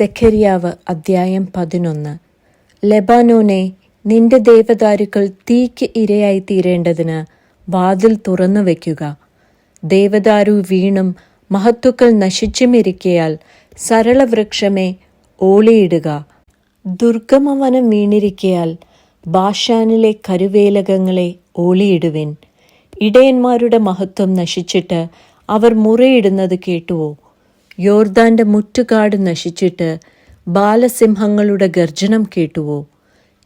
സെഖരിയാവ് അദ്ധ്യായം പതിനൊന്ന്. ലെബാനോനെ നിന്റെ ദേവദാരുക്കൾ തീക്ക് ഇരയായി തീരേണ്ടതിന് വാതിൽ തുറന്നു വയ്ക്കുക ദേവദാരു വീണും മഹത്തുക്കൾ നശിച്ചുമിരിക്കയാൽ സരളവൃക്ഷമേ ഓളിയിടുക. ദുർഗമവനം വീണിരിക്കയാൽ ബാഷാനിലെ കരുവേലകങ്ങളെ ഓളിയിടുവിൻ. ഇടയന്മാരുടെ മഹത്വം നശിച്ചിട്ട് അവർ മുറയിടുന്നത് കേട്ടുവോ? യോർദാന്റെ മുറ്റുകാട് നശിച്ചിട്ട് ബാലസിംഹങ്ങളുടെ ഗർജനം കേട്ടുവോ?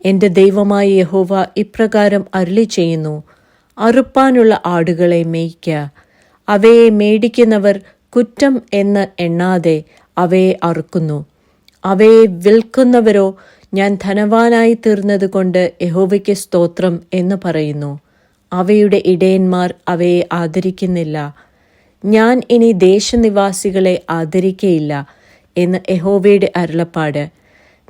എന്റെ ദൈവമായ യഹോവ ഇപ്രകാരം അരുളി ചെയ്യുന്നു അറുപ്പാനുള്ള ആടുകളെ മേയ്ക്ക. അവയെ മേടിക്കുന്നവർ കുറ്റം എന്ന് എണ്ണാതെ അവയെ അറുക്കുന്നു. അവയെ വിൽക്കുന്നവരോ ഞാൻ ധനവാനായി തീർന്നതുകൊണ്ട് യഹോവയ്ക്ക് സ്തോത്രം എന്ന് പറയുന്നു. അവയുടെ ഇടയന്മാർ അവയെ ആദരിക്കുന്നില്ല. ഞാൻ ഇനി ദേശനിവാസികളെ ആദരിക്കയില്ല എന്ന് യഹോവയുടെ അരുളപ്പാട്.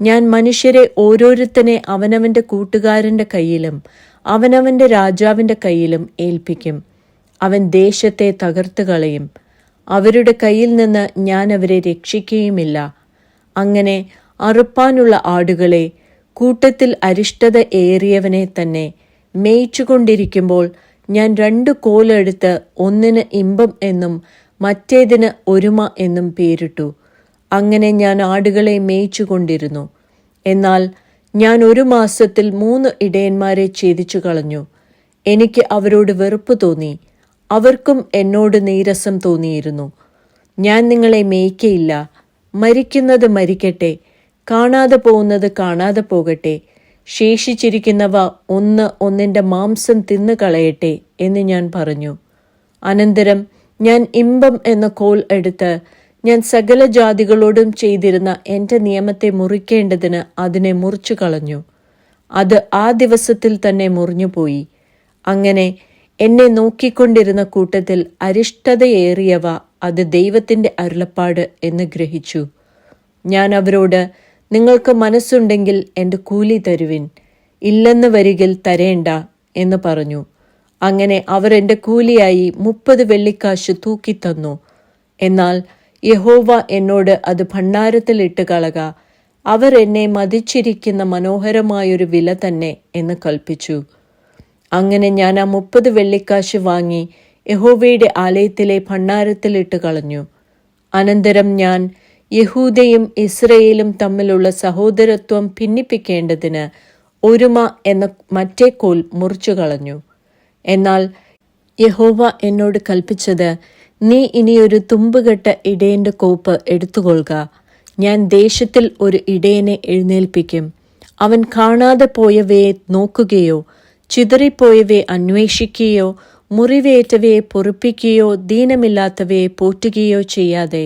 ഞാൻ മനുഷ്യരെ ഓരോരുത്തനെ അവനവന്റെ കൂട്ടുകാരന്റെ കയ്യിലും അവനവന്റെ രാജാവിന്റെ കയ്യിലും ഏൽപ്പിക്കും. അവൻ ദേശത്തെ തകർത്തു കളയും. അവരുടെ കയ്യിൽ നിന്ന് ഞാൻ അവരെ രക്ഷിക്കുകയുമില്ല അങ്ങനെ അറുപ്പാനുള്ള ആടുകളെ കൂട്ടത്തിൽ അരിഷ്ടത ഏറിയവനെ തന്നെ മേയിച്ചുകൊണ്ടിരിക്കുമ്പോൾ ഞാൻ രണ്ട് കോലെടുത്ത് ഒന്നിന് ഇമ്പം എന്നും മറ്റേതിന് ഒരുമ എന്നും പേരിട്ടു. അങ്ങനെ ഞാൻ ആടുകളെ മേയിച്ചുകൊണ്ടിരുന്നു. എന്നാൽ ഞാൻ ഒരു മാസത്തിൽ മൂന്ന് ഇടയന്മാരെ ഛേദിച്ചു കളഞ്ഞു. എനിക്ക് അവരോട് വെറുപ്പ് തോന്നി. അവർക്കും എന്നോട് നീരസം തോന്നിയിരുന്നു. ഞാൻ നിങ്ങളെ മേയ്ക്കയില്ല. മരിക്കുന്നത് മരിക്കട്ടെ. കാണാതെ പോകുന്നത് കാണാതെ പോകട്ടെ. ശേഷിച്ചിരിക്കുന്നവ ഒന്ന് ഒന്നിന്റെ മാംസം തിന്നു കളയട്ടെ എന്ന് ഞാൻ പറഞ്ഞു. അനന്തരം ഞാൻ ഇമ്പം എന്ന കോൾ എടുത്ത് ഞാൻ സകല ജാതികളോടും ചെയ്തിരുന്ന എന്റെ നിയമത്തെ മുറിക്കേണ്ടതിന് അതിനെ മുറിച്ചു കളഞ്ഞു. അത് ആ ദിവസത്തിൽ തന്നെ മുറിഞ്ഞുപോയി അങ്ങനെ എന്നെ നോക്കിക്കൊണ്ടിരുന്ന കൂട്ടത്തിൽ അരിഷ്ടതയേറിയവ അത് ദൈവത്തിന്റെ അരുളപ്പാട് എന്ന് ഗ്രഹിച്ചു. ഞാൻ അവരോട് നിങ്ങൾക്ക് മനസ്സുണ്ടെങ്കിൽ എന്റെ കൂലി തരുവിൻ. ഇല്ലെന്ന് വരികിൽ തരേണ്ട എന്ന് പറഞ്ഞു. അങ്ങനെ അവർ എന്റെ കൂലിയായി മുപ്പത് വെള്ളിക്കാശ് തൂക്കിത്തന്നു. എന്നാൽ യഹോവ എന്നോട് അത് ഭണ്ഡാരത്തിൽ ഇട്ട് കളക. അവർ എന്നെ മതിച്ചിരിക്കുന്ന മനോഹരമായൊരു വില തന്നെ എന്ന് കൽപ്പിച്ചു. അങ്ങനെ ഞാൻ ആ മുപ്പത് വെള്ളിക്കാശ് വാങ്ങി യഹോവയുടെ ആലയത്തിലെ ഭണ്ഡാരത്തിലിട്ട് കളഞ്ഞു. അനന്തരം ഞാൻ യഹൂദയും ഇസ്രയേലും തമ്മിലുള്ള സഹോദരത്വം ഭിന്നിപ്പിക്കേണ്ടതിന് ഒരുമ എന്ന മറ്റേ കോൽ മുറിച്ചു കളഞ്ഞു എന്നാൽ യഹോവ എന്നോട് കൽപ്പിച്ചത് നീ ഇനിയൊരു തുമ്പുകെട്ട ഇടയന്റെ കോപ്പ് എടുത്തുകൊള്ളുക. ഞാൻ ദേശത്തിൽ ഒരു ഇടയനെ എഴുന്നേൽപ്പിക്കും. അവൻ കാണാതെ പോയവയെ നോക്കുകയോ ചിതറിപ്പോയവയെ അന്വേഷിക്കുകയോ മുറിവേറ്റവയെ പൊറുപ്പിക്കുകയോ ദീനമില്ലാത്തവയെ പോറ്റുകയോ ചെയ്യാതെ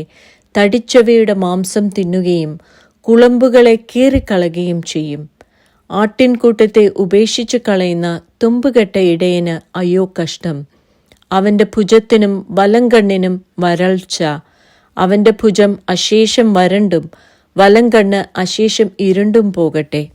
തടിച്ചവയുടെ മാംസം തിന്നുകയും കുളമ്പുകളെ കീറിക്കളയുകയും ചെയ്യും. ആട്ടിൻകൂട്ടത്തെ ഉപേക്ഷിച്ചു കളയുന്ന തുമ്പുകെട്ട ഇടയന് അയ്യോ കഷ്ടം. അവന്റെ ഭുജത്തിനും വലങ്കണ്ണിനും വരൾച്ച. അവന്റെ ഭുജം അശേഷം വരണ്ടും വലങ്കണ്ണ് അശേഷം ഇരുണ്ടും പോകട്ടെ.